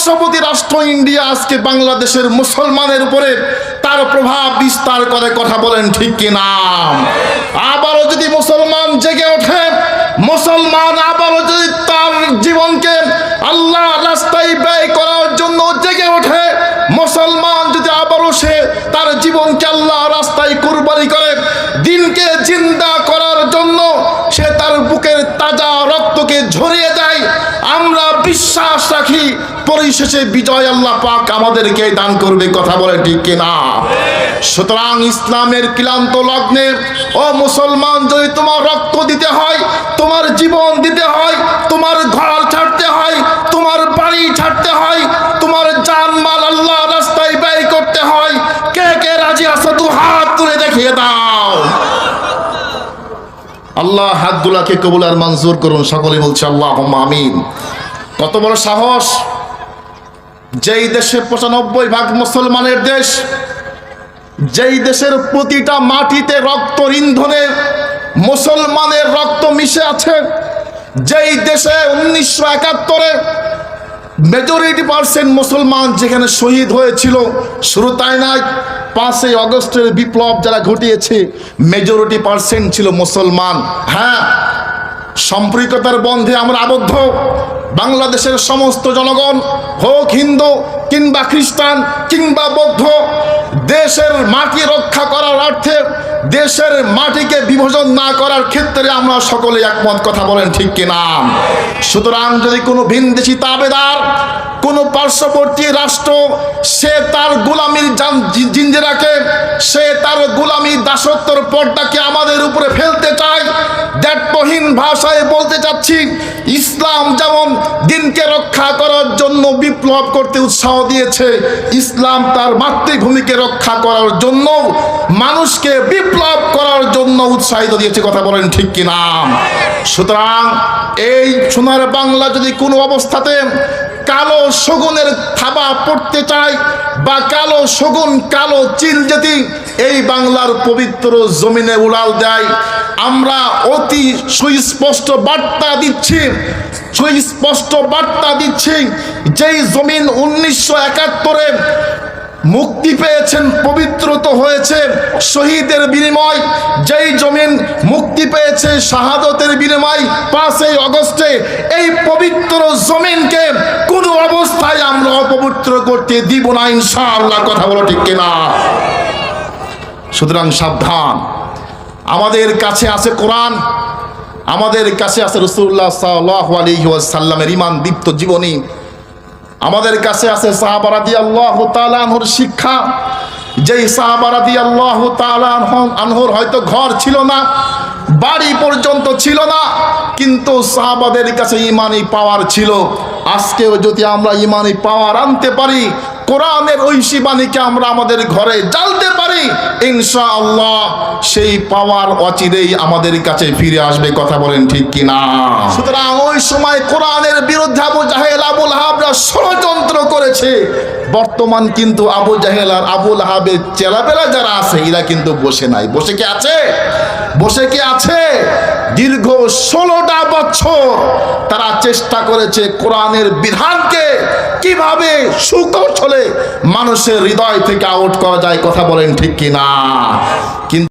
পার্শ্ববর্তী রাষ্ট্র ইন্ডিয়া আজকে বাংলাদেশের মুসলমানের উপরে তার প্রভাব বিস্তার করে কথা বলেন ঠিক কিনা আবারও যদি মুসলমান জেগে ওঠে, মুসলমান আবারও যদি তার জীবনকে আল্লাহ রাস্তায় ব্যয় করার জন্য জেগে ওঠে, মুসলমান যদি আবারও সে তার জীবনকে আল্লাহ রাস্তায় কুরবানি করে, দিনকে জিন্দা করার জন্য সে তার বুকের তাজা রক্তকে ঝরিয়ে দেয় আমরা বিশ্বাস রাখি, পরিশেষে বিজয় আল্লাহ পাক আমাদেরকে দান করবে, কথা বলে ঠিক কিনা? সুতরাং ইসলামের ক্লান্ত লগ্নে, ও মুসলমান, যদি তোমার রক্ত দিতে হয়, তোমার জীবন দিতে হয়, তোমার ঘর ছাড়তে হয়, তোমার বাড়ি ছাড়তে হয়, তোমার জানমাল আল্লাহ রাস্তায় ব্যয় করতে হয়, কে কে রাজি আছো, দু হাত তুলে দেখিয়ে দাও। আল্লাহ হাতগুলাকে কবুল আর মঞ্জুর করুন, সকলে বলছে আল্লাহ আমিন। কত বড় সাহস? যেই দেশে পঁচানব্বই ভাগ মুসলমানের দেশ, যেই দেশের প্রতিটা মাটিতে রক্ত ইন্ধনে মুসলমানের রক্ত মিশে আছে, যেই দেশে উনিশশো একাত্তরে মেজরিটি পার্সেন্ট মুসলমান যেখানে শহীদ হয়েছিল শুরু তাই নয়, পাঁচই অগস্টের বিপ্লব যারা ঘটিয়েছে মেজরিটি পার্সেন্ট ছিল মুসলমান। হ্যাঁ সাম্প্রিকতার বন্ধে আমরা আবদ্ধ। বাংলাদেশের সমস্ত জনগণ হোক হিন্দু কিংবা খ্রিস্টান কিংবা বৌদ্ধ, দেশের মাটি রক্ষা করার অর্থে দেশের মাটিকে বিভাজন না করার ক্ষেত্রে আমরা সকলে একমত, কথা বলেন ঠিক কিনা? সুতরাং যদি কোনো ভিনদেশি তাবেদার, কোনো পার্শ্ববর্তী রাষ্ট্র, সে তার গোলামির জিঞ্জিরাকে সে তার গোলামি দাসত্বর পর্দাকে আমাদের উপরে ফেলতে চায় দ্যাটহীন ভাষায় বলতে চাচ্ছি, ইসলাম যেমন দিনকে রক্ষা করার জন্য বিপ্লব করতে উৎসাহ দিয়েছে, ইসলাম তার মাতৃভূমিকে রক্ষা করার জন্য, মানুষকে বিপ্লব করার জন্য উৎসাহিত দিয়েছে, কথা বলেন ঠিক কিনা? সুতরাং এই সোনার বাংলা যদি কোনো অবস্থাতে কালো শগুনের থাবা পড়তে চায় বা কালো শগুন কালো চিল যেতি এই বাংলার পবিত্র জমিনে উড়াল দেয়। আমরা অতি সুস্পষ্ট বার্তা দিচ্ছি, সুস্পষ্ট বার্তা দিচ্ছি, যেই জমিন উনিশশো একাত্তরে মুক্তি পেয়েছেন, পবিত্রত হয়েছে শহীদের বিনিময়, যেই জমিন মুক্তি পেয়েছে, শাহাদতের বিনিময়, পাঁচই অগস্টে এই পবিত্র জমিনকে কোনো অবস্থায় আমরা অপবিত্র করতে দিব না, ইনশাআল্লাহ, কথা বলো ঠিক কিনা? সুতরাং সাবধান। আমাদের কাছে আছে কোরআন, আমাদের কাছে আছে রসুল্লাহ সাল্লাহ আলহি সাল্লামের ইমান দীপ্ত জীবনী আমাদের কাছে আছে সাহাবারাদি আল্লাহ তালানহর শিক্ষা। যেই সাহাবারাদি আল্লাহ আনহর হয়তো ঘর ছিল না, বাড়ি পর্যন্ত ছিল না, কিন্তু সাহাবাদের কাছে ইমানি পাওয়ার ছিল। আজকেও যদি আমরা ইমানি পাওয়ার আনতে পারি, কোরআনের ঐশী বাণীকে আমরা আমাদের ঘরে জ্বালতে পারি ইনশা আল্লাহ সেই পাওয়ার অচিরেই আমাদের কাছে ফিরে আসবে, কথা বলেন ঠিক কিনা? সুতরাং ওই সময় কোরআনের বিরুদ্ধে আবু জাহেল আবুল হাবরা ষড়যন্ত্র করেছে। বর্তমান কিন্তু আবু জাহেল আর আবুল হাবের চেলাপেলা যারা আছে, এরা কিন্তু বসে নাই। বসে কি আছে? বসে কি আছে? দীর্ঘ ষোলোটা বছর তারা চেষ্টা করেছে কোরআনের বিধানকে কীভাবে সুকৌশলে মানুষের হৃদয় থেকে আউট করা যায় কথা বলেন ঠিক কিনা। কিন্তু